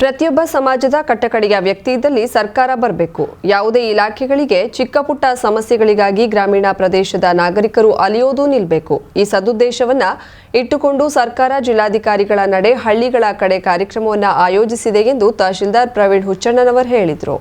ಪ್ರತಿಯೊಬ್ಬ ಸಮಾಜದ ಕಟ್ಟಕಡೆಯ ವ್ಯಕ್ತಿ ಇದ್ದಲ್ಲಿ ಸರ್ಕಾರ ಬರಬೇಕು. ಯಾವುದೇ ಇಲಾಖೆಗಳಿಗೆ ಚಿಕ್ಕಪುಟ್ಟ ಸಮಸ್ಯೆಗಳಿಗಾಗಿ ಗ್ರಾಮೀಣ ಪ್ರದೇಶದ ನಾಗರಿಕರು ಅಲಿಯೋದು ನಿಲ್ಲಬೇಕು ಈ ಸದುದ್ದೇಶವನ್ನ ಇಟ್ಟುಕೊಂಡು ಸರ್ಕಾರ ಜಿಲ್ಲಾಧಿಕಾರಿಗಳ ನಡೆ ಹಳ್ಳಿಗಳ ಕಡೆ ಕಾರ್ಯಕ್ರಮವನ್ನು ಆಯೋಜಿಸಿದೆ ಎಂದು ತಹಶೀಲ್ದಾರ್ ಪ್ರವೀಣ್ ಹುಚ್ಚಣ್ಣನವರ್ ಹೇಳಿದರು.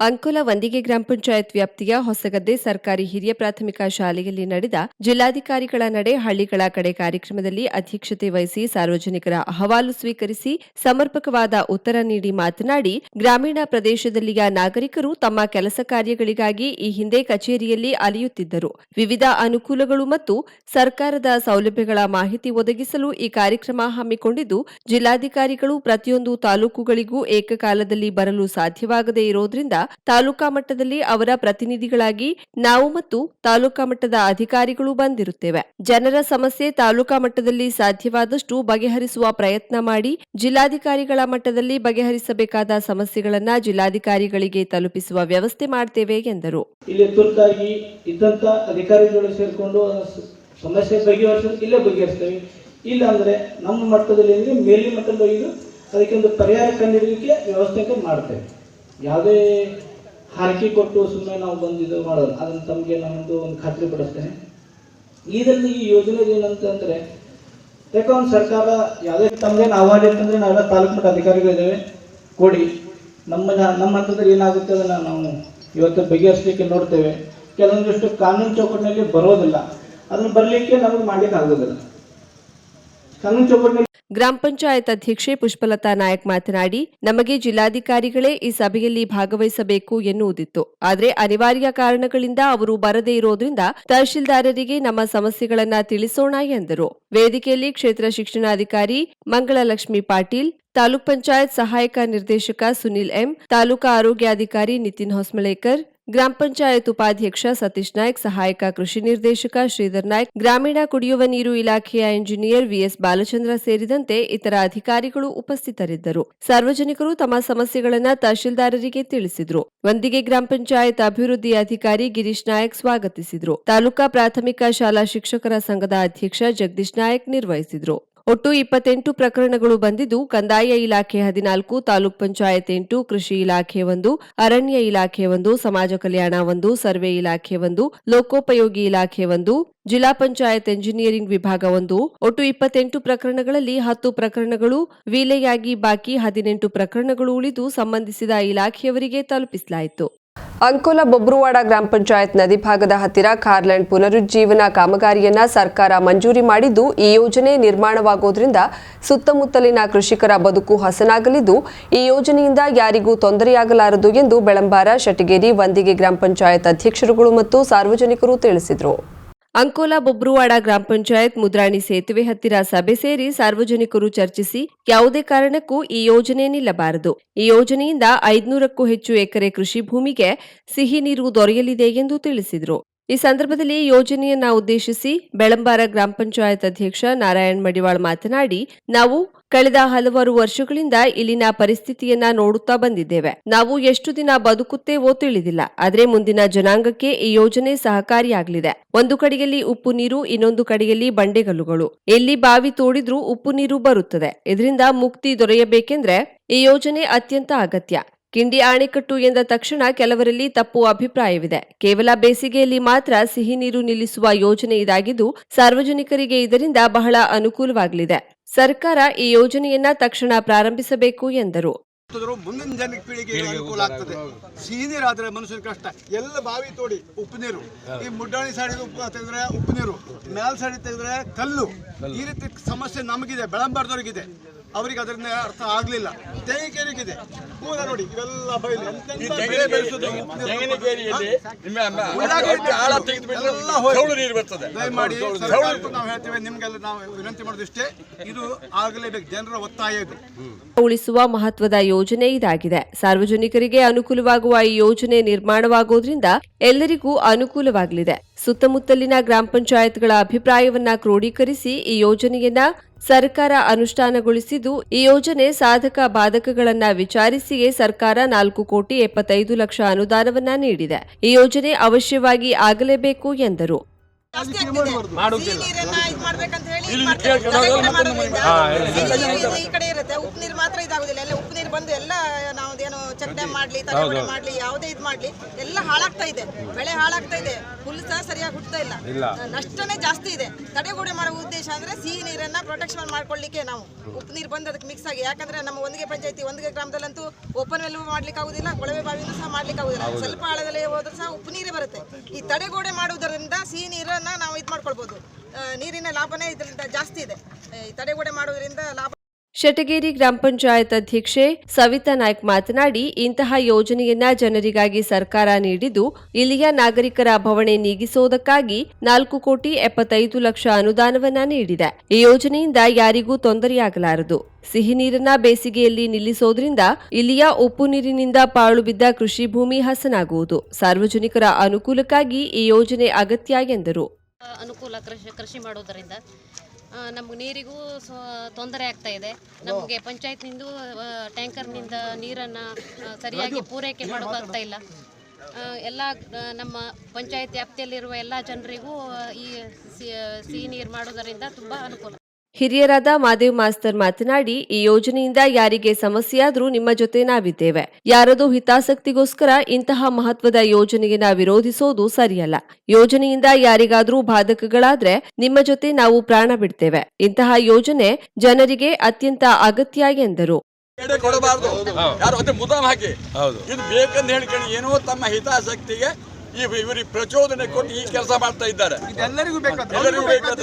ಅಂಕೋಲ ವಂದಿಗೆ ಗ್ರಾಮ ಪಂಚಾಯತ್ ವ್ಯಾಪ್ತಿಯ ಹೊಸಗದ್ದೆ ಸರ್ಕಾರಿ ಹಿರಿಯ ಪ್ರಾಥಮಿಕ ಶಾಲೆಯಲ್ಲಿ ನಡೆದ ಜಿಲ್ಲಾಧಿಕಾರಿಗಳ ನಡೆ, ಹಳ್ಳಿಗಳ ಕಡೆ ಕಾರ್ಯಕ್ರಮದಲ್ಲಿ ಅಧ್ಯಕ್ಷತೆ ವಹಿಸಿ ಸಾರ್ವಜನಿಕರ ಅಹವಾಲು ಸ್ವೀಕರಿಸಿ ಸಮರ್ಪಕವಾದ ಉತ್ತರ ನೀಡಿ ಮಾತನಾಡಿ, ಗ್ರಾಮೀಣ ಪ್ರದೇಶದಲ್ಲಿಯ ನಾಗರಿಕರು ತಮ್ಮ ಕೆಲಸ ಕಾರ್ಯಗಳಿಗಾಗಿ ಈ ಹಿಂದೆ ಕಚೇರಿಯಲ್ಲಿ ಅಲಿಯುತ್ತಿದ್ದರು. ವಿವಿಧ ಅನುಕೂಲಗಳು ಮತ್ತು ಸರ್ಕಾರದ ಸೌಲಭ್ಯಗಳ ಮಾಹಿತಿ ಒದಗಿಸಲು ಈ ಕಾರ್ಯಕ್ರಮ ಹಮ್ಮಿಕೊಂಡಿದ್ದು, ಜಿಲ್ಲಾಧಿಕಾರಿಗಳು ಪ್ರತಿಯೊಂದು ತಾಲೂಕುಗಳಿಗೂ ಏಕಕಾಲದಲ್ಲಿ ಬರಲು ಸಾಧ್ಯವಾಗದೇ ಇರೋದ್ರಿಂದ ತಾಲೂಕಾ ಮಟ್ಟದಲ್ಲಿ ಅವರ ಪ್ರತಿನಿಧಿಗಳಾಗಿ ನಾವು ಮತ್ತು ತಾಲೂಕಾ ಮಟ್ಟದ ಅಧಿಕಾರಿಗಳು ಬಂದಿರುತ್ತೇವೆ. ಜನರ ಸಮಸ್ಯೆ ತಾಲೂಕಾ ಮಟ್ಟದಲ್ಲಿ ಸಾಧ್ಯವಾದಷ್ಟು ಬಗೆಹರಿಸುವ ಪ್ರಯತ್ನ ಮಾಡಿ ಜಿಲ್ಲಾಧಿಕಾರಿಗಳ ಮಟ್ಟದಲ್ಲಿ ಬಗೆಹರಿಸಬೇಕಾದ ಸಮಸ್ಯೆಗಳನ್ನ ಜಿಲ್ಲಾಧಿಕಾರಿಗಳಿಗೆ ತಲುಪಿಸುವ ವ್ಯವಸ್ಥೆ ಮಾಡ್ತೇವೆ ಎಂದರು. ಇಲ್ಲಿ ತುರ್ತಾಗಿ ಇದ್ದಂತ ಅಧಿಕಾರಿಗಳು ಸೇರಿಕೊಂಡು ಸಮಸ್ಯೆ ಬಗೆಹರಿಸೋದು ಇಲ್ಲೇ ಬಗೆಹರಿಸ್ತೇವೆ. ಇಲ್ಲ ಅಂದ್ರೆ ನಮ್ಮ ಮಟ್ಟದಲ್ಲಿ ಮೇಲಿನ ಮಟ್ಟದಲ್ಲಿ ಅದಕ್ಕೆ ಒಂದು ಪರಿಹಾರ ಕಂಡುಹಿಡಿಯಲಿಕ್ಕೆ ವ್ಯವಸ್ಥೆ ಮಾಡ್ತೇವೆ. ಯಾವುದೇ ಹಾರೈಕೆ ಕೊಟ್ಟು ಸುಮ್ಮನೆ ನಾವು ಬಂದು ಇದು ಮಾಡೋದು. ಅದನ್ನು ತಮಗೆ ನಾನೊಂದು ಒಂದು ಖಾತ್ರಿ ಪಡಿಸ್ತೇನೆ. ಇದರಲ್ಲಿ ಈ ಯೋಜನೆ ಏನಂತಂದರೆ ಯಾಕೋ ಒಂದು ಸರ್ಕಾರ ಯಾವುದೇ ತಮ್ಮದೇನು ಆಹ್ವಾನ ಇತ್ತಂದರೆ ನಾವೆಲ್ಲ ತಾಲೂಕು ಮಟ್ಟ ಅಧಿಕಾರಿಗಳಿದ್ದೇವೆ ಕೊಡಿ. ನಮ್ಮ ನಮ್ಮ ಹಂತದಲ್ಲಿ ಏನಾಗುತ್ತೆ ಅದನ್ನು ನಾವು ಇವತ್ತು ಬಗೆಹರಿಸಲಿಕ್ಕೆ ನೋಡ್ತೇವೆ. ಕೆಲವೊಂದಿಷ್ಟು ಕಾನೂನು ಚೌಕಟ್ಟಿನಲ್ಲಿ ಬರೋದಿಲ್ಲ. ಅದನ್ನು ಬರಲಿಕ್ಕೆ ನಮಗೆ ಮಾಡಲಿಕ್ಕೆ ಆಗೋದಿಲ್ಲ. ಕಾನೂನು ಚೌಕಟ್ಟಿನಲ್ಲಿ ಗ್ರಾಮ ಪಂಚಾಯತ್ ಅಧ್ಯಕ್ಷೆ ಪುಷ್ಪಲತಾ ನಾಯಕ್ ಮಾತನಾಡಿ, ನಮಗೆ ಜಿಲ್ಲಾಧಿಕಾರಿಗಳೇ ಈ ಸಭೆಯಲ್ಲಿ ಭಾಗವಹಿಸಬೇಕು ಎನ್ನುವುದಿತ್ತು. ಆದರೆ ಅನಿವಾರ್ಯ ಕಾರಣಗಳಿಂದ ಅವರು ಬರದೇ ಇರೋದ್ರಿಂದ ತಹಶೀಲ್ದಾರರಿಗೆ ನಮ್ಮ ಸಮಸ್ಯೆಗಳನ್ನ ತಿಳಿಸೋಣ ಎಂದರು. ವೇದಿಕೆಯಲ್ಲಿ ಕ್ಷೇತ್ರ ಶಿಕ್ಷಣಾಧಿಕಾರಿ ಮಂಗಳಲಕ್ಷ್ಮಿ ಪಾಟೀಲ್, ತಾಲೂಕ್ ಪಂಚಾಯತ್ ಸಹಾಯಕ ನಿರ್ದೇಶಕ ಸುನಿಲ್ ಎಂ, ತಾಲೂಕಾ ಆರೋಗ್ಯಾಧಿಕಾರಿ ನಿತಿನ್ ಹೊಸ್ಮಳೇಕರ್ ಗ್ರಾಮ ಪಂಚಾಯತ್ ಉಪಾಧ್ಯಕ್ಷ ಸತೀಶ್ ನಾಯ್ಕ್, ಸಹಾಯಕ ಕೃಷಿ ನಿರ್ದೇಶಕ ಶ್ರೀಧರ್ ನಾಯ್ಕ್, ಗ್ರಾಮೀಣ ಕುಡಿಯುವ ನೀರು ಇಲಾಖೆಯ ಇಂಜಿನಿಯರ್ ವಿಎಸ್ ಬಾಲಚಂದ್ರ ಸೇರಿದಂತೆ ಇತರ ಅಧಿಕಾರಿಗಳು ಉಪಸ್ಥಿತರಿದ್ದರು. ಸಾರ್ವಜನಿಕರು ತಮ್ಮ ಸಮಸ್ಯೆಗಳನ್ನು ತಹಶೀಲ್ದಾರರಿಗೆ ತಿಳಿಸಿದರು. ಒಂದಿಗೆ ಗ್ರಾಮ ಪಂಚಾಯತ್ ಅಭಿವೃದ್ಧಿ ಅಧಿಕಾರಿ ಗಿರೀಶ್ ನಾಯಕ್ ಸ್ವಾಗತಿಸಿದರು. ತಾಲೂಕಾ ಪ್ರಾಥಮಿಕ ಶಾಲಾ ಶಿಕ್ಷಕರ ಸಂಘದ ಅಧ್ಯಕ್ಷ ಜಗದೀಶ್ ನಾಯಕ್ ನಿರ್ವಹಿಸಿದ್ರು. ಒಟ್ಟು ಇಪ್ಪತ್ತೆಂಟು ಪ್ರಕರಣಗಳು ಬಂದಿದ್ದು, ಕಂದಾಯ ಇಲಾಖೆ ಹದಿನಾಲ್ಕು, ತಾಲೂಕ್ ಪಂಚಾಯತ್ ಎಂಟು, ಕೃಷಿ ಇಲಾಖೆ ಒಂದು, ಅರಣ್ಯ ಇಲಾಖೆ ಒಂದು, ಸಮಾಜ ಕಲ್ಯಾಣ ಒಂದು, ಸರ್ವೆ ಇಲಾಖೆ ಒಂದು, ಲೋಕೋಪಯೋಗಿ ಇಲಾಖೆ ಒಂದು, ಜಿಲ್ಲಾ ಪಂಚಾಯತ್ ಎಂಜಿನಿಯರಿಂಗ್ ವಿಭಾಗ ಒಂದು. ಒಟ್ಟು ಇಪ್ಪತ್ತೆಂಟು ಪ್ರಕರಣಗಳಲ್ಲಿ ಹತ್ತು ಪ್ರಕರಣಗಳು ವಿಲೆಯಾಗಿ, ಬಾಕಿ ಹದಿನೆಂಟು ಪ್ರಕರಣಗಳು ಉಳಿದು ಸಂಬಂಧಿಸಿದ ಇಲಾಖೆಯವರಿಗೆ ತಲುಪಿಸಲಾಯಿತು. ಅಂಕೋಲ ಬೊಬ್ರುವಾಡ ಗ್ರಾಮ ಪಂಚಾಯತ್ ನದಿ ಭಾಗದ ಹತ್ತಿರ ಕಾರ್ಲ್ಯಾಂಡ್ ಪುನರುಜ್ಜೀವನ ಕಾಮಗಾರಿಯನ್ನ ಸರ್ಕಾರ ಮಂಜೂರಿ ಮಾಡಿದ್ದು, ಈ ಯೋಜನೆ ನಿರ್ಮಾಣವಾಗೋದ್ರಿಂದ ಸುತ್ತಮುತ್ತಲಿನ ಕೃಷಿಕರ ಬದುಕು ಹಸನಾಗಲಿದ್ದು, ಈ ಯೋಜನೆಯಿಂದ ಯಾರಿಗೂ ತೊಂದರೆಯಾಗಲಾರದು ಎಂದು ಬೆಳಂಬಾರ ಶಟಗೇರಿ ವಂದಿಗೆ ಗ್ರಾಮ ಪಂಚಾಯತ್ ಅಧ್ಯಕ್ಷರುಗಳು ಮತ್ತು ಸಾರ್ವಜನಿಕರು ತಿಳಿಸಿದರು. ಅಂಕೋಲ ಬೊಬ್ರುವಾಡ ಗ್ರಾಮ ಪಂಚಾಯತ್ ಮುದ್ರಾಣಿ ಸೇತುವೆ ಹತ್ತಿರ ಸಭೆ ಸೇರಿ ಸಾರ್ವಜನಿಕರು ಚರ್ಚಿಸಿ ಯಾವುದೇ ಕಾರಣಕ್ಕೂ ಈ ಯೋಜನೆ ನಿಲ್ಲಬಾರದು. ಈ ಯೋಜನೆಯಿಂದ ಐದುನೂರಕ್ಕೂ ಹೆಚ್ಚು ಎಕರೆ ಕೃಷಿ ಭೂಮಿಗೆ ಸಿಹಿ ನೀರು ದೊರೆಯಲಿದೆ ಎಂದು ತಿಳಿಸಿದರು. ಈ ಸಂದರ್ಭದಲ್ಲಿ ಯೋಜನೆಯನ್ನ ಉದ್ದೇಶಿಸಿ ಬೆಳಂಬಾರ ಗ್ರಾಮ ಪಂಚಾಯತ್ ಅಧ್ಯಕ್ಷ ನಾರಾಯಣ್ ಮಡಿವಾಳ್ ಮಾತನಾಡಿ, ನಾವು ಕಳೆದ ಹಲವಾರು ವರ್ಷಗಳಿಂದ ಇಲ್ಲಿನ ಪರಿಸ್ಥಿತಿಯನ್ನ ನೋಡುತ್ತಾ ಬಂದಿದ್ದೇವೆ. ನಾವು ಎಷ್ಟು ದಿನ ಬದುಕುತ್ತೇವೋ ತಿಳಿದಿಲ್ಲ. ಆದರೆ ಮುಂದಿನ ಜನಾಂಗಕ್ಕೆ ಈ ಯೋಜನೆ ಸಹಕಾರಿಯಾಗಲಿದೆ. ಒಂದು ಕಡೆಯಲ್ಲಿ ಉಪ್ಪು ನೀರು, ಇನ್ನೊಂದು ಕಡೆಯಲ್ಲಿ ಬಂಡೆಗಲ್ಲುಗಳು. ಎಲ್ಲಿ ಬಾವಿ ತೋಡಿದ್ರೂ ಉಪ್ಪು ನೀರು ಬರುತ್ತದೆ. ಇದರಿಂದ ಮುಕ್ತಿ ದೊರೆಯಬೇಕೆಂದ್ರೆ ಈ ಯೋಜನೆ ಅತ್ಯಂತ ಅಗತ್ಯ. ಕಿಂಡಿ ಅಣೆಕಟ್ಟು ಎಂದ ತಕ್ಷಣ ಕೆಲವರಲ್ಲಿ ತಪ್ಪು ಅಭಿಪ್ರಾಯವಿದೆ. ಕೇವಲ ಬೇಸಿಗೆಯಲ್ಲಿ ಮಾತ್ರ ಸಿಹಿ ನೀರು ನಿಲ್ಲಿಸುವ ಯೋಜನೆ ಇದಾಗಿದ್ದು, ಸಾರ್ವಜನಿಕರಿಗೆ ಇದರಿಂದ ಬಹಳ ಅನುಕೂಲವಾಗಲಿದೆ. ಸರ್ಕಾರ ಈ ಯೋಜನೆಯನ್ನ ತಕ್ಷಣ ಪ್ರಾರಂಭಿಸಬೇಕು ಎಂದರು. ಮುಂದಿನ ಜನ ಪೀಳಿಗೆಗೆ ಅನುಕೂಲ ಆಗ್ತದೆ. ಸಿಹಿ ನೀರಾದ್ರೆ ಮನುಷ್ಯನ ಕಷ್ಟ. ಎಲ್ಲ ಬಾವಿ ತೋಡಿ ಉಪ್ಪು ನೀರು. ಈ ಮುಡ್ಡಾಣಿ ಸೈಡ್ ತೆಗೆದ್ರೆ ಉಪ್ಪು ನೀರು. ಮೇಲ್ ಸೈಡ್ ತೆಗೆದ್ರೆ ಕಲ್ಲು. ಈ ರೀತಿ ಸಮಸ್ಯೆ ನಮಗಿದೆ, ಬೆಳಂಬಾರ್ದವ್ರಿಗಿದೆ. ಅವರಿಗೆ ಅದರಿಂದ ಅರ್ಥ ಆಗ್ಲಿಲ್ಲ. ತೆಂಗಿನಕೇರಿಗಿದೆ ಕೂಡ ನೋಡಿ ಇವೆಲ್ಲ ಬಯಲು. ದಯಮಾಡಿ ನಾವು ಹೇಳ್ತೇವೆ ನಿಮ್ಗೆಲ್ಲ ನಾವು ವಿನಂತಿ ಮಾಡೋದಿಷ್ಟೇ ಇದು ಆಗಲೇಬೇಕು. ಜನರ ಒತ್ತಾಯ ಇದು. ಉಳಿಸುವ ಮಹತ್ವದ ಯೋಜನೆ ಇದಾಗಿದೆ. ಸಾರ್ವಜನಿಕರಿಗೆ ಅನುಕೂಲವಾಗುವ ಈ ಯೋಜನೆ ನಿರ್ಮಾಣವಾಗುವುದರಿಂದ ಎಲ್ಲರಿಗೂ ಅನುಕೂಲವಾಗಲಿದೆ. ಸುತ್ತಮುತ್ತಲಿನ ಗ್ರಾಮ ಪಂಚಾಯತ್ಗಳ ಅಭಿಪ್ರಾಯವನ್ನ ಕ್ರೋಢೀಕರಿಸಿ ಈ ಯೋಜನೆಯನ್ನ ಸರ್ಕಾರ ಅನುಷ್ಠಾನಗೊಳಿಸಿದ್ದು, ಈ ಯೋಜನೆ ಸಾಧಕ ಬಾಧಕಗಳನ್ನ ವಿಚಾರಿಸಿಯೇ ಸರ್ಕಾರ ನಾಲ್ಕು ಕೋಟಿ ಎಪ್ಪತ್ತೈದು ಲಕ್ಷ ಅನುದಾನವನ್ನ ನೀಡಿದೆ. ಈ ಯೋಜನೆ ಅವಶ್ಯವಾಗಿ ಆಗಲೇಬೇಕು ಎಂದರು. ನೀರು ಈ ಕಡೆ ಇರುತ್ತೆ. ಉಪ್ಪು ನೀರು ಮಾತ್ರ ಇದಾಗುದಿಲ್ಲ. ಎಲ್ಲ ಉಪ್ಪು ನೀರು ಬಂದು ಎಲ್ಲ ನಾವು ಏನು ಚೆಕ್ ಡ್ಯಾಮ್ ಮಾಡ್ಲಿ ತಡೆ ಮಾಡ್ಲಿ ಯಾವುದೇ ಇದ್ ಮಾಡ್ಲಿ ಎಲ್ಲ ಹಾಳಾಗ್ತಾ ಇದೆ. ಬೆಳೆ ಹಾಳಾಗ್ತಾ ಇದೆ. ಹುಲ್ಲು ಸಹ ಸರಿಯಾಗಿ ಹುಟ್ಟತಾ ಇಲ್ಲ. ನಷ್ಟನೇ ಜಾಸ್ತಿ ಇದೆ. ತಡೆಗೋಡೆ ಮಾಡುವ ಉದ್ದೇಶ ಅಂದ್ರೆ ಸಿಹಿ ನೀರನ್ನ ಪ್ರೊಟೆಕ್ಷನ್ ಮಾಡ್ಕೊಳ್ಳಿಕ್ಕೆ ನಾವು. ಉಪ್ಪು ನೀರು ಬಂದ್ ಅದಕ್ಕೆ ಮಿಕ್ಸ್ ಆಗಿ. ಯಾಕಂದ್ರೆ ನಮ್ಮ ಒಂದಿಗೆ ಪಂಚಾಯತಿ ಒಂದಿಗೆ ಗ್ರಾಮದಲ್ಲಂತೂ ಓಪನ್ ವೆಲ್ ಮಾಡ್ಲಿಕ್ಕೆ ಆಗುದಿಲ್ಲ ಕೊಳವೆ ಬಾವಿನೂ ಸಹ ಮಾಡ್ಲಿಕ್ಕೆ ಆಗುದಿಲ್ಲ. ಸ್ವಲ್ಪ ಆಳದಲ್ಲಿ ಹೋದ್ರೂ ಸಹ ಉಪ್ಪು ನೀರೇ ಬರುತ್ತೆ. ಈ ತಡೆಗೋಡೆ ಮಾಡುವುದರಿಂದ ಸಿಹಿ ನೀರನ್ನ ನಾವು ಇದು ಮಾಡ್ಕೊಳ್ಬಹುದು ನೀರಿನ ಲಾಭನೇ ಇದರಿಂದ ಜಾಸ್ತಿ ಇದೆ. ತಡೆಗೋಡೆ ಮಾಡೋದ್ರಿಂದ ಲಾಭ ಶಟಗೇರಿ ಗ್ರಾಮ ಪಂಚಾಯತ್ ಅಧ್ಯಕ್ಷೆ ಸವಿತಾ ನಾಯ್ಕ್ ಮಾತನಾಡಿ, ಇಂತಹ ಯೋಜನೆಯನ್ನ ಜನರಿಗಾಗಿ ಸರ್ಕಾರ ನೀಡಿದ್ದು, ಇಲ್ಲಿಯ ನಾಗರಿಕರ ಭವಣೆ ನೀಗಿಸುವುದಕ್ಕಾಗಿ ನಾಲ್ಕು ಕೋಟಿ ಎಪ್ಪತ್ತೈದು ಲಕ್ಷ ಅನುದಾನವನ್ನ ನೀಡಿದೆ. ಈ ಯೋಜನೆಯಿಂದ ಯಾರಿಗೂ ತೊಂದರೆಯಾಗಲಾರದು. ಸಿಹಿ ನೀರನ್ನ ಬೇಸಿಗೆಯಲ್ಲಿ ನಿಲ್ಲಿಸೋದ್ರಿಂದ ಇಲ್ಲಿಯ ಉಪ್ಪು ನೀರಿನಿಂದ ಪಾಳು ಬಿದ್ದ ಕೃಷಿ ಭೂಮಿ ಹಸನಾಗುವುದು. ಸಾರ್ವಜನಿಕರ ಅನುಕೂಲಕ್ಕಾಗಿ ಈ ಯೋಜನೆ ಅಗತ್ಯ ಎಂದರು. ಅನುಕೂಲ ಕೃಷಿ ಮಾಡೋದರಿಂದ ನಮ್ಗೆ ನೀರಿಗೂ ತೊಂದರೆ ಆಗ್ತಾ ಇದೆ. ನಮಗೆ ಪಂಚಾಯತ್ನಿಂದ ಟ್ಯಾಂಕರ್ನಿಂದ ನೀರನ್ನು ಸರಿಯಾಗಿ ಪೂರೈಕೆ ಮಾಡೋಕ್ಕಾಗ್ತಾ ಇಲ್ಲ. ಎಲ್ಲ ನಮ್ಮ ಪಂಚಾಯತ್ ವ್ಯಾಪ್ತಿಯಲ್ಲಿರುವ ಎಲ್ಲ ಜನರಿಗೂ ಈ ಸಿಹಿ ನೀರು ಮಾಡೋದರಿಂದ ತುಂಬ ಅನುಕೂಲ. ಹಿರಿಯರಾದ ಮಾದೇವ್ ಮಾಸ್ತರ್ ಮಾತನಾಡಿ ಈ ಯೋಜನೆಯಿಂದ ಯಾರಿಗೆ ಸಮಸ್ಯೆಯಾದರೂ ನಿಮ್ಮ ಜೊತೆ ನಾವಿದ್ದೇವೆ. ಯಾರದೋ ಹಿತಾಸಕ್ತಿಗೋಸ್ಕರ ಇಂತಹ ಮಹತ್ವದ ಯೋಜನೆಯನ್ನ ವಿರೋಧಿಸೋದು ಸರಿಯಲ್ಲ. ಯೋಜನೆಯಿಂದ ಯಾರಿಗಾದ್ರೂ ಬಾಧಕಗಳಾದ್ರೆ ನಿಮ್ಮ ಜೊತೆ ನಾವು ಪ್ರಾಣ ಬಿಡ್ತೇವೆ. ಇಂತಹ ಯೋಜನೆ ಜನರಿಗೆ ಅತ್ಯಂತ ಅಗತ್ಯ ಎಂದರು. ಎಡೆ ಯಾರು ಅದೇ ಮುದಾಮ್ ಹಾಕಿ ಇದು ಬೇಕಂತ ಹೇಳ್ಕೊಂಡು ಏನೋ ತಮ್ಮ ಹಿತಾಸಕ್ತಿಗೆ ಈ ಇವರಿಗೆ ಪ್ರಚೋದನೆ ಕೊಟ್ಟು ಈ ಕೆಲಸ ಮಾಡ್ತಾ ಇದ್ದಾರೆ. ಎಲ್ಲರಿಗೂ ಬೇಕಾದ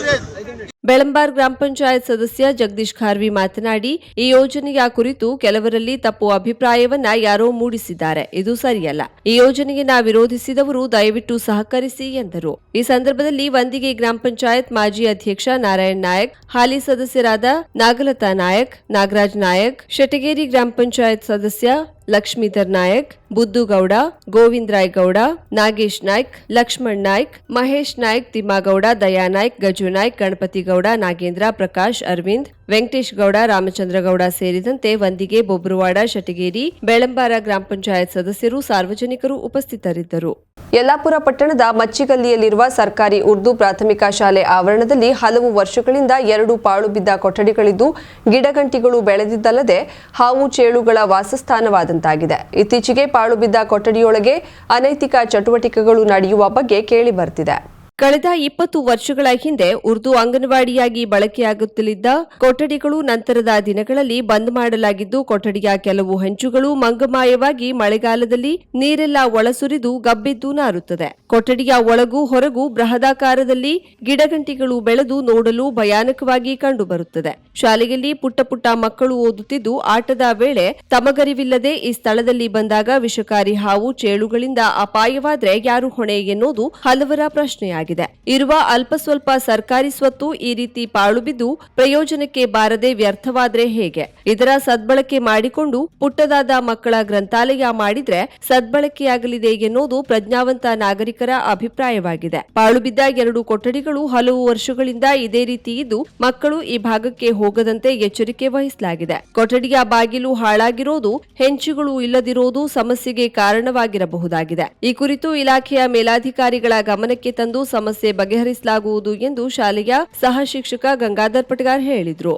ಬೆಳಂಬಾರ್ ಗ್ರಾಮ ಪಂಚಾಯತ್ ಸದಸ್ಯ ಜಗದೀಶ್ ಖಾರ್ವಿ ಮಾತನಾಡಿ, ಈ ಯೋಜನೆಯ ಕುರಿತು ಕೆಲವರಲ್ಲಿ ತಪ್ಪು ಅಭಿಪ್ರಾಯವನ್ನ ಯಾರೋ ಮೂಡಿಸಿದ್ದಾರೆ. ಇದು ಸರಿಯಲ್ಲ. ಈ ಯೋಜನೆಯನ್ನ ವಿರೋಧಿಸಿದವರು ದಯವಿಟ್ಟು ಸಹಕರಿಸಿ ಎಂದರು. ಈ ಸಂದರ್ಭದಲ್ಲಿ ವಂದಿಗೆ ಗ್ರಾಮ ಪಂಚಾಯತ್ ಮಾಜಿ ಅಧ್ಯಕ್ಷ ನಾರಾಯಣ್ ನಾಯಕ್, ಹಾಲಿ ಸದಸ್ಯರಾದ ನಾಗಲತಾ ನಾಯಕ್, ನಾಗರಾಜ್ ನಾಯಕ್, ಶಟಗೇರಿ ಗ್ರಾಮ ಪಂಚಾಯತ್ ಸದಸ್ಯ ಲಕ್ಷ್ಮೀಧರ್ ನಾಯಕ್, ಬುದ್ದುಗೌಡ ಗೋವಿಂದರಾಯ್ ಗೌಡ ನಾಗೇಶ್ ನಾಯ್ಕ್, ಲಕ್ಷ್ಮಣ್ ನಾಯ್ಕ್, ಮಹೇಶ್ ನಾಯ್ಕ್, ತಿಮ್ಮಗೌಡ ದಯಾನಾಯ್ಕ್ ಗಜು ನಾಯ್ಕ್, ಗಣಪತಿ ಗೌಡ, ನಾಗೇಂದ್ರ, ಪ್ರಕಾಶ್, ಅರವಿಂದ್, ವೆಂಕಟೇಶ್ ಗೌಡ, ರಾಮಚಂದ್ರ ಗೌಡ ಸೇರಿದಂತೆ ವಂದಿಗೆ ಬೊಬ್ರುವಾಡ ಶಟಗೇರಿ ಬೆಳಂಬಾರ ಗ್ರಾಮ ಪಂಚಾಯತ್ ಸದಸ್ಯರು ಸಾರ್ವಜನಿಕರು ಉಪಸ್ಥಿತರಿದ್ದರು. ಯಲ್ಲಾಪುರ ಪಟ್ಟಣದ ಮಚ್ಚಿಗಲ್ಲಿಯಲ್ಲಿರುವ ಸರ್ಕಾರಿ ಉರ್ದು ಪ್ರಾಥಮಿಕ ಶಾಲೆ ಆವರಣದಲ್ಲಿ ಹಲವು ವರ್ಷಗಳಿಂದ ಎರಡು ಪಾಳು ಬಿದ್ದ ಕೊಠಡಿಗಳಿದ್ದು, ಗಿಡಗಂಟಿಗಳು ಬೆಳೆದಿದ್ದಲ್ಲದೆ ಹಾವು ಚೇಳುಗಳ ವಾಸಸ್ಥಾನವಾದಂತಾಗಿದೆ. ಇತ್ತೀಚೆಗೆ ಪಾಳು ಬಿದ್ದ ಕೊಠಡಿಯೊಳಗೆ ಅನೈತಿಕ ಚಟುವಟಿಕೆಗಳು ನಡೆಯುವ ಬಗ್ಗೆ ಕೇಳಿಬರ್ತಿದೆ ಕಳೆದ ಇಪ್ಪತ್ತು ವರ್ಷಗಳ ಹಿಂದೆ ಉರ್ದು ಅಂಗನವಾಡಿಯಾಗಿ ಬಳಕೆಯಾಗುತ್ತಲಿದ್ದ ಕೊಠಡಿಗಳು ನಂತರದ ದಿನಗಳಲ್ಲಿ ಬಂದ್ ಮಾಡಲಾಗಿದ್ದು, ಕೊಠಡಿಯ ಕೆಲವು ಹೆಂಚುಗಳು ಮಂಗಮಾಯವಾಗಿ ಮಳೆಗಾಲದಲ್ಲಿ ನೀರೆಲ್ಲ ಒಳಸುರಿದು ಗಬ್ಬಿದ್ದು ನಾರುತ್ತದೆ. ಕೊಠಡಿಯ ಒಳಗೂ ಹೊರಗೂ ಬೃಹದಾಕಾರದಲ್ಲಿ ಗಿಡಗಂಟಿಗಳು ಬೆಳೆದು ನೋಡಲು ಭಯಾನಕವಾಗಿ ಕಂಡುಬರುತ್ತದೆ. ಶಾಲೆಯಲ್ಲಿ ಪುಟ್ಟ ಪುಟ್ಟ ಮಕ್ಕಳು ಓದುತ್ತಿದ್ದು, ಆಟದ ವೇಳೆ ತಮಗರಿವಿಲ್ಲದೆ ಈ ಸ್ಥಳದಲ್ಲಿ ಬಂದಾಗ ವಿಷಕಾರಿ ಹಾವು, ಚೇಳುಗಳಿಂದ ಅಪಾಯವಾದರೆ ಯಾರು ಹೊಣೆ ಎನ್ನುವುದು ಹಲವರ ಪ್ರಶ್ನೆಯಾಗಿದೆ. ಇರುವ ಅಲ್ಪ ಸ್ವಲ್ಪ ಸರ್ಕಾರಿ ಸ್ವತ್ತು ಈ ರೀತಿ ಪಾಳು ಬಿದ್ದು ಪ್ರಯೋಜನಕ್ಕೆ ಬಾರದೆ ವ್ಯರ್ಥವಾದ್ರೆ ಹೇಗೆ? ಇದರ ಸದ್ಬಳಕೆ ಮಾಡಿಕೊಂಡು ಪುಟ್ಟದಾದ ಮಕ್ಕಳ ಗ್ರಂಥಾಲಯ ಮಾಡಿದ್ರೆ ಸದ್ಬಳಕೆಯಾಗಲಿದೆ ಎನ್ನುವುದು ಪ್ರಜ್ಞಾವಂತ ನಾಗರಿಕರ ಅಭಿಪ್ರಾಯವಾಗಿದೆ. ಪಾಳುಬಿದ್ದ ಎರಡು ಕೊಠಡಿಗಳು ಹಲವು ವರ್ಷಗಳಿಂದ ಇದೇ ರೀತಿ ಇದ್ದು ಮಕ್ಕಳು ಈ ಭಾಗಕ್ಕೆ ಹೋಗದಂತೆ ಎಚ್ಚರಿಕೆ ವಹಿಸಲಾಗಿದೆ. ಕೊಠಡಿಯ ಬಾಗಿಲು ಹಾಳಾಗಿರೋದು, ಹೆಂಚುಗಳು ಇಲ್ಲದಿರೋದು ಸಮಸ್ಯೆಗೆ ಕಾರಣವಾಗಿರಬಹುದಾಗಿದೆ. ಈ ಕುರಿತು ಇಲಾಖೆಯ ಮೇಲಾಧಿಕಾರಿಗಳ ಗಮನಕ್ಕೆ ತಂದು ಸಮಸ್ಯೆ ಬಗೆಹರಿಸಲಾಗುವುದು ಎಂದು ಶಾಲೆಯ ಸಹ ಶಿಕ್ಷಕ ಗಂಗಾಧರ್ ಪಟಗಾರ್ ಹೇಳಿದರು.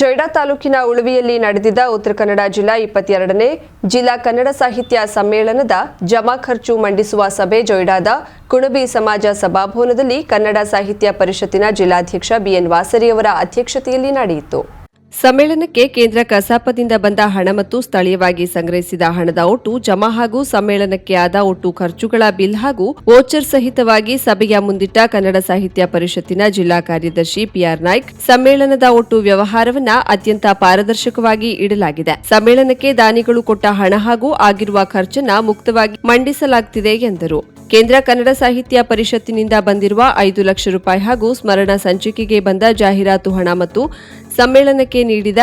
ಜೊಯ್ಡಾ ತಾಲೂಕಿನ ಉಳುವಿಯಲ್ಲಿ ನಡೆದಿದ್ದ ಉತ್ತರ ಕನ್ನಡ ಜಿಲ್ಲಾ ಇಪ್ಪತ್ತೆರಡನೇ ಜಿಲ್ಲಾ ಕನ್ನಡ ಸಾಹಿತ್ಯ ಸಮ್ಮೇಳನದ ಜಮಾ ಖರ್ಚು ಮಂಡಿಸುವ ಸಭೆ ಜೊಯ್ಡಾದ ಕುಣಬಿ ಸಮಾಜ ಸಭಾಭವನದಲ್ಲಿ ಕನ್ನಡ ಸಾಹಿತ್ಯ ಪರಿಷತ್ತಿನ ಜಿಲ್ಲಾಧ್ಯಕ್ಷ ಬಿಎನ್ ವಾಸರಿಯವರ ಅಧ್ಯಕ್ಷತೆಯಲ್ಲಿ ನಡೆಯಿತು. ಸಮ್ಮೇಳನಕ್ಕೆ ಕೇಂದ್ರ ಕಸಾಪದಿಂದ ಬಂದ ಹಣ ಮತ್ತು ಸ್ಥಳೀಯವಾಗಿ ಸಂಗ್ರಹಿಸಿದ ಹಣದ ಒಟ್ಟು ಜಮಾ ಹಾಗೂ ಸಮ್ಮೇಳನಕ್ಕೆ ಆದ ಒಟ್ಟು ಖರ್ಚುಗಳ ಬಿಲ್ ಹಾಗೂ ವೋಚರ್ ಸಹಿತವಾಗಿ ಸಭೆಯ ಮುಂದಿಟ್ಟ ಕನ್ನಡ ಸಾಹಿತ್ಯ ಪರಿಷತ್ತಿನ ಜಿಲ್ಲಾ ಕಾರ್ಯದರ್ಶಿ ಪಿಆರ್ ನಾಯ್ಕ್ ಸಮ್ಮೇಳನದ ಒಟ್ಟು ವ್ಯವಹಾರವನ್ನ ಅತ್ಯಂತ ಪಾರದರ್ಶಕವಾಗಿ ಇಡಲಾಗಿದೆ. ಸಮ್ಮೇಳನಕ್ಕೆ ದಾನಿಗಳು ಕೊಟ್ಟ ಹಣ ಹಾಗೂ ಆಗಿರುವ ಖರ್ಚನ್ನ ಮುಕ್ತವಾಗಿ ಮಂಡಿಸಲಾಗುತ್ತಿದೆ ಎಂದರು. ಕೇಂದ್ರ ಕನ್ನಡ ಸಾಹಿತ್ಯ ಪರಿಷತ್ತಿನಿಂದ ಬಂದಿರುವ ಐದು ಲಕ್ಷ ರೂಪಾಯಿ ಹಾಗೂ ಸ್ಮರಣ ಸಂಚಿಕೆಗೆ ಬಂದ ಜಾಹೀರಾತು ಹಣ ಮತ್ತು ಸಮ್ಮೇಳನಕ್ಕೆ ನೀಡಿದ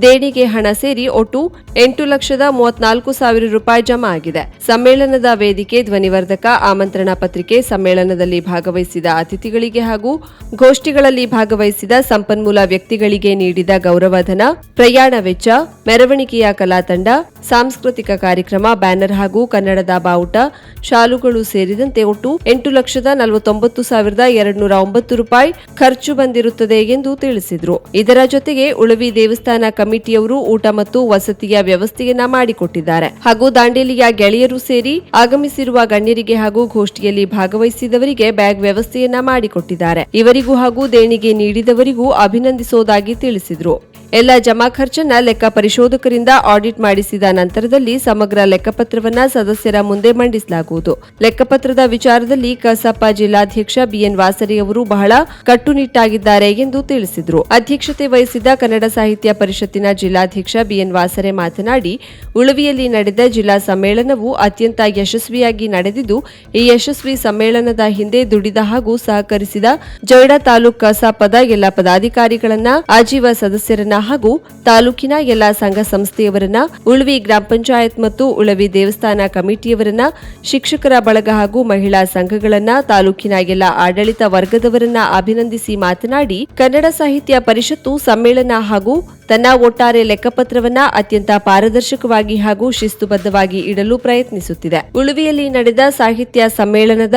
ದೇಣಿಗೆ ಹಣ ಸೇರಿ ಒಟ್ಟು ಎಂಟು ಲಕ್ಷದ ಮೂವತ್ನಾಲ್ಕು ಸಾವಿರ ರೂಪಾಯಿ ಜಮಾ ಆಗಿದೆ. ಸಮ್ಮೇಳನದ ವೇದಿಕೆ ಧ್ವನಿವರ್ಧಕ ಆಮಂತ್ರಣ ಪತ್ರಿಕೆ ಸಮ್ಮೇಳನದಲ್ಲಿ ಭಾಗವಹಿಸಿದ ಅತಿಥಿಗಳಿಗೆ ಹಾಗೂ ಗೋಷ್ಠಿಗಳಲ್ಲಿ ಭಾಗವಹಿಸಿದ ಸಂಪನ್ಮೂಲ ವ್ಯಕ್ತಿಗಳಿಗೆ ನೀಡಿದ ಗೌರವಧನ, ಪ್ರಯಾಣ ವೆಚ್ಚ, ಮೆರವಣಿಗೆಯ ಕಲಾತಂಡ ಸಾಂಸ್ಕೃತಿಕ ಕಾರ್ಯಕ್ರಮ, ಬ್ಯಾನರ್ ಹಾಗೂ ಕನ್ನಡದ ಬಾವುಟ, ಶಾಲುಗಳು ಸೇರಿದಂತೆ ಒಟ್ಟು ಎಂಟು ಲಕ್ಷದ ನಲವತ್ತೊಂಬತ್ತು ಸಾವಿರದ ಎರಡ್ನೂರ ಒಂಬತ್ತು ರೂಪಾಯಿ ಖರ್ಚು ಬಂದಿರುತ್ತದೆ ಎಂದು ತಿಳಿಸಿದರು. ಇದರ ಜೊತೆಗೆ ಉಳವಿ ದೇವಸ್ಥಾನ ಕಮಿಟಿಯವರು ಊಟ ಮತ್ತು ವಸತಿಯ ವ್ಯವಸ್ಥೆಯನ್ನ ಮಾಡಿಕೊಟ್ಟಿದ್ದಾರೆ. ಹಾಗೂ ದಾಂಡೇಲಿಯ ಗೆಳೆಯರು ಸೇರಿ ಆಗಮಿಸಿರುವ ಗಣ್ಯರಿಗೆ ಹಾಗೂ ಗೋಷ್ಠಿಯಲ್ಲಿ ಭಾಗವಹಿಸಿದವರಿಗೆ ಬ್ಯಾಗ್ ವ್ಯವಸ್ಥೆಯನ್ನ ಮಾಡಿಕೊಟ್ಟಿದ್ದಾರೆ. ಇವರಿಗೂ ಹಾಗೂ ದೇಣಿಗೆ ನೀಡಿದವರಿಗೂ ಅಭಿನಂದಿಸೋದಾಗಿ ತಿಳಿಸಿದರು. ಎಲ್ಲ ಜಮಾ ಖರ್ಚನ್ನ ಲೆಕ್ಕ ಪರಿಶೋಧಕರಿಂದ ಆಡಿಟ್ ಮಾಡಿಸಿದ ನಂತರದಲ್ಲಿ ಸಮಗ್ರ ಲೆಕ್ಕಪತ್ರವನ್ನ ಸದಸ್ಯರ ಮುಂದೆ ಮಂಡಿಸಲಾಗುವುದು. ಲೆಕ್ಕಪತ್ರದ ವಿಚಾರದಲ್ಲಿ ಕಸಾಪ ಜಿಲ್ಲಾಧ್ಯಕ್ಷ ಬಿಎನ್ ವಾಸರಿ ಅವರು ಬಹಳ ಕಟ್ಟುನಿಟ್ಟಾಗಿದ್ದಾರೆ ಎಂದು ತಿಳಿಸಿದರು. ಅಧ್ಯಕ್ಷತೆ ವಹಿಸಿದ್ದ ಕನ್ನಡ ಸಾಹಿತ್ಯ ಪರಿಷತ್ತಿನ ಜಿಲ್ಲಾಧ್ಯಕ್ಷ ಬಿಎನ್ ವಾಸರೆ ಮಾತನಾಡಿ, ಉಳುವಿಯಲ್ಲಿ ನಡೆದ ಜಿಲ್ಲಾ ಸಮ್ಮೇಳನವು ಅತ್ಯಂತ ಯಶಸ್ವಿಯಾಗಿ ನಡೆದಿದ್ದು, ಈ ಯಶಸ್ವಿ ಸಮ್ಮೇಳನದ ಹಿಂದೆ ದುಡಿದ ಹಾಗೂ ಸಹಕರಿಸಿದ ಜೊಯ್ಡಾ ತಾಲೂಕು ಕಸಾಪದ ಎಲ್ಲ ಪದಾಧಿಕಾರಿಗಳನ್ನ, ಆಜೀವ ಸದಸ್ಯರನ್ನ ಹಾಗೂ ತಾಲೂಕಿನ ಎಲ್ಲಾ ಸಂಘ ಸಂಸ್ಥೆಯವರನ್ನ, ಉಳವಿ ಗ್ರಾಮ ಪಂಚಾಯತ್ ಮತ್ತು ಉಳವಿ ದೇವಸ್ಥಾನ ಕಮಿಟಿಯವರನ್ನ, ಶಿಕ್ಷಕರ ಬಳಗ ಹಾಗೂ ಮಹಿಳಾ ಸಂಘಗಳನ್ನ, ತಾಲೂಕಿನ ಎಲ್ಲ ಆಡಳಿತ ವರ್ಗದವರನ್ನ ಅಭಿನಂದಿಸಿ ಮಾತನಾಡಿ, ಕನ್ನಡ ಸಾಹಿತ್ಯ ಪರಿಷತ್ತು ಸಮ್ಮೇಳನ ಹಾಗೂ ತನ್ನ ಒಟ್ಟಾರೆ ಲೆಕ್ಕಪತ್ರವನ್ನ ಅತ್ಯಂತ ಪಾರದರ್ಶಕವಾಗಿ ಹಾಗೂ ಶಿಸ್ತುಬದ್ಧವಾಗಿ ಇಡಲು ಪ್ರಯತ್ನಿಸುತ್ತಿದೆ. ಉಳುವಿಯಲ್ಲಿ ನಡೆದ ಸಾಹಿತ್ಯ ಸಮ್ಮೇಳನದ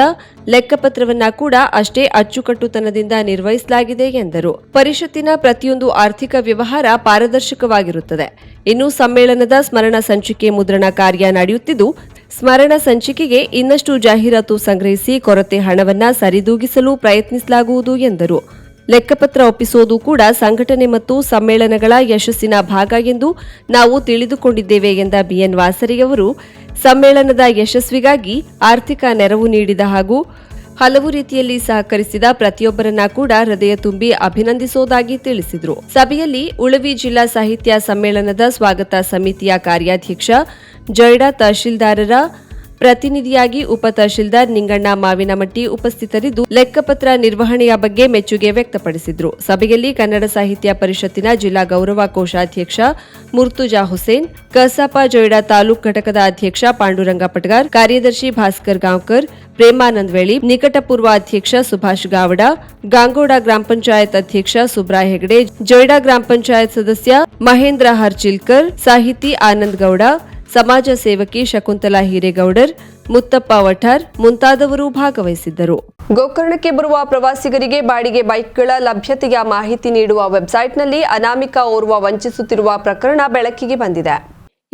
ಲೆಕ್ಕಪತ್ರವನ್ನ ಕೂಡ ಅಷ್ಟೇ ಅಚ್ಚುಕಟ್ಟುತನದಿಂದ ನಿರ್ವಹಿಸಲಾಗಿದೆ ಎಂದರು. ಪರಿಷತ್ತಿನ ಪ್ರತಿಯೊಂದು ಆರ್ಥಿಕ ವ್ಯವಹಾರ ಪಾರದರ್ಶಕವಾಗಿರುತ್ತದೆ. ಇನ್ನು ಸಮ್ಮೇಳನದ ಸ್ಮರಣ ಸಂಚಿಕೆ ಮುದ್ರಣ ಕಾರ್ಯ ನಡೆಯುತ್ತಿದ್ದು, ಸ್ಮರಣ ಸಂಚಿಕೆಗೆ ಇನ್ನಷ್ಟು ಜಾಹೀರಾತು ಸಂಗ್ರಹಿಸಿ ಕೊರತೆ ಹಣವನ್ನ ಸರಿದೂಗಿಸಲು ಪ್ರಯತ್ನಿಸಲಾಗುವುದು ಎಂದರು. ಲೆಕ್ಕಪತ್ರ ಒಪ್ಪಿಸೋದು ಕೂಡ ಸಂಘಟನೆ ಮತ್ತು ಸಮ್ಮೇಳನಗಳ ಯಶಸ್ಸಿನ ಭಾಗ ಎಂದು ನಾವು ತಿಳಿದುಕೊಂಡಿದ್ದೇವೆ ಎಂದ ಬಿಎನ್ ವಾಸರಿಯವರು. ಸಮ್ಮೇಳನದ ಯಶಸ್ವಿಗಾಗಿ ಆರ್ಥಿಕ ನೆರವು ನೀಡಿದ ಹಾಗೂ ಹಲವು ರೀತಿಯಲ್ಲಿ ಸಹಕರಿಸಿದ ಪ್ರತಿಯೊಬ್ಬರನ್ನ ಕೂಡ ಹೃದಯ ತುಂಬಿ ಅಭಿನಂದಿಸೋದಾಗಿ ತಿಳಿಸಿದರು. ಸಭೆಯಲ್ಲಿ ಉಳವಿ ಜಿಲ್ಲಾ ಸಾಹಿತ್ಯ ಸಮ್ಮೇಳನದ ಸ್ವಾಗತ ಸಮಿತಿಯ ಕಾರ್ಯಾಧ್ಯಕ್ಷ, ಜೈಡಾ ತಹಶೀಲ್ದಾರರ ಪ್ರತಿನಿಧಿಯಾಗಿ ಉಪ ತಹಶೀಲ್ದಾರ್ ನಿಂಗಣ್ಣ ಮಾವಿನಮಟ್ಟಿ ಉಪಸ್ಥಿತರಿದ್ದು ಲೆಕ್ಕಪತ್ರ ನಿರ್ವಹಣೆಯ ಬಗ್ಗೆ ಮೆಚ್ಚುಗೆ ವ್ಯಕ್ತಪಡಿಸಿದ್ರು. ಸಭೆಯಲ್ಲಿ ಕನ್ನಡ ಸಾಹಿತ್ಯ ಪರಿಷತ್ತಿನ ಜಿಲ್ಲಾ ಗೌರವ ಕೋಶಾಧ್ಯಕ್ಷ ಮುರ್ತುಜಾ ಹುಸೇನ್, ಕಸಾಪ ಜೊಯ್ಡಾ ತಾಲೂಕ್ ಘಟಕದ ಅಧ್ಯಕ್ಷ ಪಾಂಡುರಂಗ ಪಟ್ಗಾರ್, ಕಾರ್ಯದರ್ಶಿ ಭಾಸ್ಕರ್ ಗಾಂವ್ಕರ್, ಪ್ರೇಮಾನಂದ್ ವೇಳಿ, ನಿಕಟಪೂರ್ವ ಅಧ್ಯಕ್ಷ ಸುಭಾಷ್ ಗಾವಡ, ಗಾಂಗೋಡ ಗ್ರಾಮ ಪಂಚಾಯತ್ ಅಧ್ಯಕ್ಷ ಸುಬ್ರಾಯ್ ಹೆಗಡೆ, ಜೊಯ್ಡಾ ಗ್ರಾಮ ಪಂಚಾಯತ್ ಸದಸ್ಯ ಮಹೇಂದ್ರ ಹರ್ಚಿಲ್ಕರ್, ಸಾಹಿತಿ ಆನಂದ್ ಗೌಡ ಸಮಾಜ ಸೇವಕಿ ಶಕುಂತಲಾ ಹಿರೇಗೌಡರ್, ಮುತ್ತಪ್ಪ ವಠಾರ್ ಮುಂತಾದವರು ಭಾಗವಹಿಸಿದ್ದರು. ಗೋಕರ್ಣಕ್ಕೆ ಬರುವ ಪ್ರವಾಸಿಗರಿಗೆ ಬಾಡಿಗೆ ಬೈಕ್ಗಳ ಲಭ್ಯತೆಯ ಮಾಹಿತಿ ನೀಡುವ ವೆಬ್ಸೈಟ್ನಲ್ಲಿ ಅನಾಮಿಕ ಓರ್ವ ವಂಚಿಸುತ್ತಿರುವ ಪ್ರಕರಣ ಬೆಳಕಿಗೆ ಬಂದಿದೆ.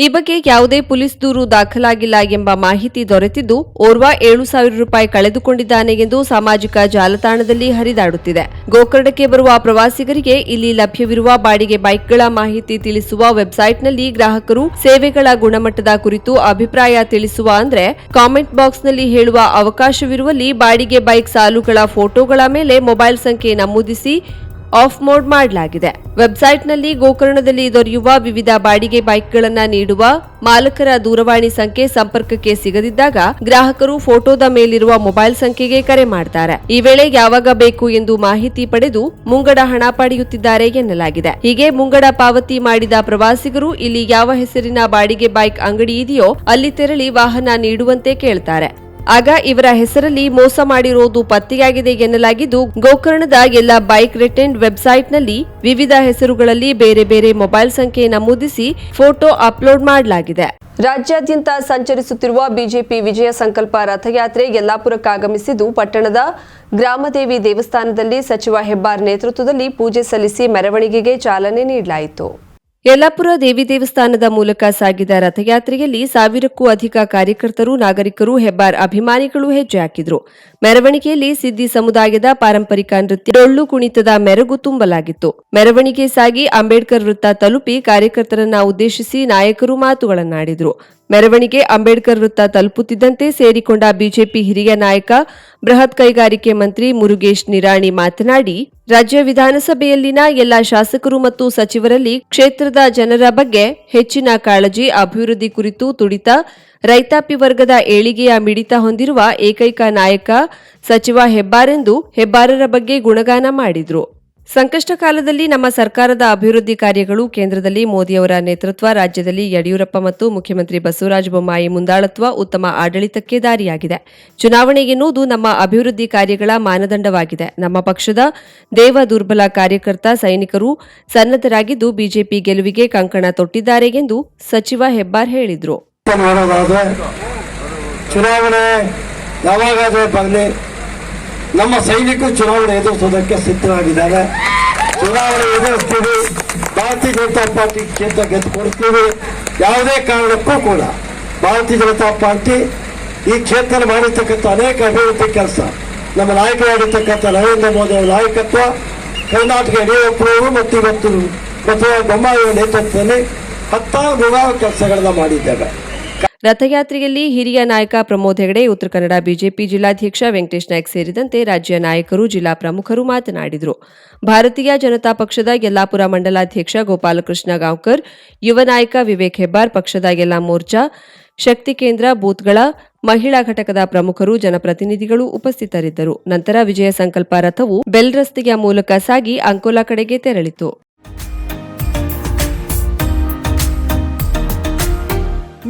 ಈ ಬಗ್ಗೆ ಯಾವುದೇ ಪೊಲೀಸ್ ದೂರು ದಾಖಲಾಗಿಲ್ಲ ಎಂಬ ಮಾಹಿತಿ ದೊರೆತಿದ್ದು, ಓರ್ವ ಏಳು ಸಾವಿರ ರೂಪಾಯಿ ಕಳೆದುಕೊಂಡಿದ್ದಾನೆ ಎಂದು ಸಾಮಾಜಿಕ ಜಾಲತಾಣದಲ್ಲಿ ಹರಿದಾಡುತ್ತಿದೆ. ಗೋಕರ್ಣಕ್ಕೆ ಬರುವ ಪ್ರವಾಸಿಗರಿಗೆ ಇಲ್ಲಿ ಲಭ್ಯವಿರುವ ಬಾಡಿಗೆ ಬೈಕ್ಗಳ ಮಾಹಿತಿ ತಿಳಿಸುವ ವೆಬ್ಸೈಟ್ನಲ್ಲಿ ಗ್ರಾಹಕರು ಸೇವೆಗಳ ಗುಣಮಟ್ಟದ ಕುರಿತು ಅಭಿಪ್ರಾಯ ತಿಳಿಸುವ ಅಂದ್ರೆ, ಕಾಮೆಂಟ್ ಬಾಕ್ಸ್ನಲ್ಲಿ ಹೇಳುವ ಅವಕಾಶವಿರುವಲ್ಲಿ ಬಾಡಿಗೆ ಬೈಕ್ ಸಾಲುಗಳ ಫೋಟೋಗಳ ಮೇಲೆ ಮೊಬೈಲ್ ಸಂಖ್ಯೆ ನಮೂದಿಸಿ ಆಫ್ ಮೋಡ್ ಮಾಡಲಾಗಿದೆ. ವೆಬ್ಸೈಟ್ನಲ್ಲಿ ಗೋಕರ್ಣದಲ್ಲಿ ದೊರೆಯುವ ವಿವಿಧ ಬಾಡಿಗೆ ಬೈಕ್ಗಳನ್ನು ನೀಡುವ ಮಾಲಕರ ದೂರವಾಣಿ ಸಂಖ್ಯೆ ಸಂಪರ್ಕಕ್ಕೆ ಸಿಗದಿದ್ದಾಗ ಗ್ರಾಹಕರು ಫೋಟೋದ ಮೇಲಿರುವ ಮೊಬೈಲ್ ಸಂಖ್ಯೆಗೆ ಕರೆ ಮಾಡ್ತಾರೆ. ಈ ವೇಳೆ ಯಾವಾಗ ಬೇಕು ಎಂದು ಮಾಹಿತಿ ಪಡೆದು ಮುಂಗಡ ಹಣ ಪಡೆಯುತ್ತಿದ್ದಾರೆ ಎನ್ನಲಾಗಿದೆ. ಹೀಗೆ ಮುಂಗಡ ಪಾವತಿ ಮಾಡಿದ ಪ್ರವಾಸಿಗರು ಇಲ್ಲಿ ಯಾವ ಹೆಸರಿನ ಬಾಡಿಗೆ ಬೈಕ್ ಅಂಗಡಿ ಇದೆಯೋ ಅಲ್ಲಿ ತೆರಳಿ ವಾಹನ ನೀಡುವಂತೆ ಕೇಳ್ತಾರೆ. ಆಗ ಇವರ ಹೆಸರಲ್ಲಿ ಮೋಸ ಮಾಡಿರೋದು ಪತ್ತೆಯಾಗಿದೆ ಎನ್ನಲಾಗಿದ್ದು, ಗೋಕರ್ಣದ ಎಲ್ಲ ಬೈಕ್ ರಿಟರ್ನ್ ವೆಬ್ಸೈಟ್ನಲ್ಲಿ ವಿವಿಧ ಹೆಸರುಗಳಲ್ಲಿ ಬೇರೆ ಬೇರೆ ಮೊಬೈಲ್ ಸಂಖ್ಯೆ ನಮೂದಿಸಿ ಫೋಟೋ ಅಪ್ಲೋಡ್ ಮಾಡಲಾಗಿದೆ. ರಾಜ್ಯಾದ್ಯಂತ ಸಂಚರಿಸುತ್ತಿರುವ ಬಿಜೆಪಿ ವಿಜಯ ಸಂಕಲ್ಪ ರಥಯಾತ್ರೆ ಯಲ್ಲಾಪುರಕ್ಕಾಗಮಿಸಿದ್ದು ಪಟ್ಟಣದ ಗ್ರಾಮದೇವಿ ದೇವಸ್ಥಾನದಲ್ಲಿ ಸಚಿವ ಹೆಬ್ಬಾರ್ ನೇತೃತ್ವದಲ್ಲಿ ಪೂಜೆ ಸಲ್ಲಿಸಿ ಮೆರವಣಿಗೆಗೆ ಚಾಲನೆ ನೀಡಲಾಯಿತು. ಯಲ್ಲಾಪುರ ದೇವಿ ದೇವಸ್ಥಾನದ ಮೂಲಕ ಸಾಗಿದ ರಥಯಾತ್ರೆಯಲ್ಲಿ ಸಾವಿರಕ್ಕೂ ಅಧಿಕ ಕಾರ್ಯಕರ್ತರು, ನಾಗರಿಕರು, ಹೆಬ್ಬಾರ್ ಅಭಿಮಾನಿಗಳು ಹೆಜ್ಜೆ ಹಾಕಿದ್ರು. ಮೆರವಣಿಗೆಯಲ್ಲಿ ಸಿದ್ದಿ ಸಮುದಾಯದ ಪಾರಂಪರಿಕ ನೃತ್ಯ ಡೊಳ್ಳು ಕುಣಿತದ ಮೆರಗು ತುಂಬಲಾಗಿತ್ತು. ಮೆರವಣಿಗೆ ಸಾಗಿ ಅಂಬೇಡ್ಕರ್ ವೃತ್ತ ತಲುಪಿ ಕಾರ್ಯಕರ್ತರನ್ನ ಉದ್ದೇಶಿಸಿ ನಾಯಕರು ಮಾತುಗಳನ್ನಾಡಿದ್ರು. ಮೆರವಣಿಗೆ ಅಂಬೇಡ್ಕರ್ ವೃತ್ತ ತಲುಪುತ್ತಿದ್ದಂತೆ ಸೇರಿಕೊಂಡ ಬಿಜೆಪಿ ಹಿರಿಯ ನಾಯಕ, ಬೃಹತ್ ಕೈಗಾರಿಕೆ ಮಂತ್ರಿ ಮುರುಗೇಶ್ ನಿರಾಣಿ ಮಾತನಾಡಿ, ರಾಜ್ಯ ವಿಧಾನಸಭೆಯಲ್ಲಿನ ಎಲ್ಲ ಶಾಸಕರು ಮತ್ತು ಸಚಿವರಲ್ಲಿ ಕ್ಷೇತ್ರದ ಜನರ ಬಗ್ಗೆ ಹೆಚ್ಚಿನ ಕಾಳಜಿ, ಅಭಿವೃದ್ಧಿ ಕುರಿತು ತುಡಿತ, ರೈತಾಪಿ ವರ್ಗದ ಏಳಿಗೆಯ ಮಿಡಿತ ಹೊಂದಿರುವ ಏಕೈಕ ನಾಯಕ, ಸಚಿವ ಹೆಬ್ಬಾರೆಂದು ಹೆಬ್ಬಾರರ ಬಗ್ಗೆ ಗುಣಗಾನ ಮಾಡಿದ್ರು. ಸಂಕಷ್ಟ ಕಾಲದಲ್ಲಿ ನಮ್ಮ ಸರ್ಕಾರದ ಅಭಿವೃದ್ಧಿ ಕಾರ್ಯಗಳು ಕೇಂದ್ರದಲ್ಲಿ ಮೋದಿಯವರ ನೇತೃತ್ವ, ರಾಜ್ಯದಲ್ಲಿ ಯಡಿಯೂರಪ್ಪ ಮತ್ತು ಮುಖ್ಯಮಂತ್ರಿ ಬಸವರಾಜ ಬೊಮ್ಮಾಯಿ ಮುಂದಾಳತ್ವ ಉತ್ತಮ ಆಡಳಿತಕ್ಕೆ ದಾರಿಯಾಗಿದೆ. ಚುನಾವಣೆ ಎನ್ನುವುದು ನಮ್ಮ ಅಭಿವೃದ್ಧಿ ಕಾರ್ಯಗಳ ಮಾನದಂಡವಾಗಿದೆ. ನಮ್ಮ ಪಕ್ಷದ ದೇವ ದುರ್ಬಲ ಕಾರ್ಯಕರ್ತ ಸೈನಿಕರು ಸನ್ನದ್ಧರಾಗಿದ್ದು ಬಿಜೆಪಿ ಗೆಲುವಿಗೆ ಕಂಕಣ ತೊಟ್ಟಿದ್ದಾರೆ ಎಂದು ಸಚಿವ ಹೆಬ್ಬಾರ್ ಹೇಳಿದರು ನೋಡೋದಾದ್ರೆ ಚುನಾವಣೆ ಯಾವಾಗಾದ್ರೆ ಬರಲಿ ನಮ್ಮ ಸೈನಿಕರು ಚುನಾವಣೆ ಎದುರಿಸೋದಕ್ಕೆ ಸಿದ್ಧರಾಗಿದ್ದಾರೆ. ಚುನಾವಣೆ ಎದುರಿಸ್ತೀವಿ. ಭಾರತೀಯ ಜನತಾ ಪಾರ್ಟಿ ಕ್ಷೇತ್ರ ಗೆದ್ದುಕೊಡ್ತೀವಿ ಯಾವುದೇ ಕಾರಣಕ್ಕೂ ಕೂಡ ಭಾರತೀಯ ಜನತಾ ಪಾರ್ಟಿ ಈ ಕ್ಷೇತ್ರ ಮಾಡಿರ್ತಕ್ಕಂಥ ಅನೇಕ ಅಭಿವೃದ್ಧಿ ಕೆಲಸ, ನಮ್ಮ ನಾಯಕರಾಗಿರ್ತಕ್ಕಂಥ ನರೇಂದ್ರ ಮೋದಿ ಅವರ ನಾಯಕತ್ವ ಕರ್ನಾಟಕ ಯಡಿಯೂರಪ್ಪನವರು ಮತ್ತು ಇವತ್ತು ಬಸವರಾಜ ಬೊಮ್ಮಾಯಿಯವರ ನೇತೃತ್ವದಲ್ಲಿ ಹತ್ತಾರು ನೂರಾರು ಕೆಲಸಗಳನ್ನ ಮಾಡಿದ್ದೇವೆ ರಥಯಾತ್ರೆಯಲ್ಲಿ ಹಿರಿಯ ನಾಯಕ ಪ್ರಮೋದ್ ಹೆಗಡೆ, ಉತ್ತರ ಕನ್ನಡ ಬಿಜೆಪಿ ಜಿಲ್ಲಾಧ್ಯಕ್ಷ ವೆಂಕಟೇಶ್ ನಾಯ್ಕ್ ಸೇರಿದಂತೆ ರಾಜ್ಯ ನಾಯಕರು, ಜಿಲ್ಲಾ ಪ್ರಮುಖರು ಮಾತನಾಡಿದರು. ಭಾರತೀಯ ಜನತಾ ಪಕ್ಷದ ಯಲ್ಲಾಪುರ ಮಂಡಲಾಧ್ಯಕ್ಷ ಗೋಪಾಲಕೃಷ್ಣ ಗಾಂವ್ಕರ್, ಯುವ ನಾಯಕ ವಿವೇಕ್ ಹೆಬ್ಬಾರ್ ಪಕ್ಷದ ಎಲ್ಲಾ ಮೋರ್ಚಾ, ಶಕ್ತಿ ಕೇಂದ್ರ ಬೂತ್ಗಳ, ಮಹಿಳಾ ಘಟಕದ ಪ್ರಮುಖರು, ಜನಪ್ರತಿನಿಧಿಗಳು ಉಪಸ್ಥಿತರಿದ್ದರು. ನಂತರ ವಿಜಯ ಸಂಕಲ್ಪ ರಥವು ಬೆಲ್ ರಸ್ತೆಯ ಮೂಲಕ ಸಾಗಿ ಅಂಕೋಲಾ ಕಡೆಗೆ ತೆರಳಿತು.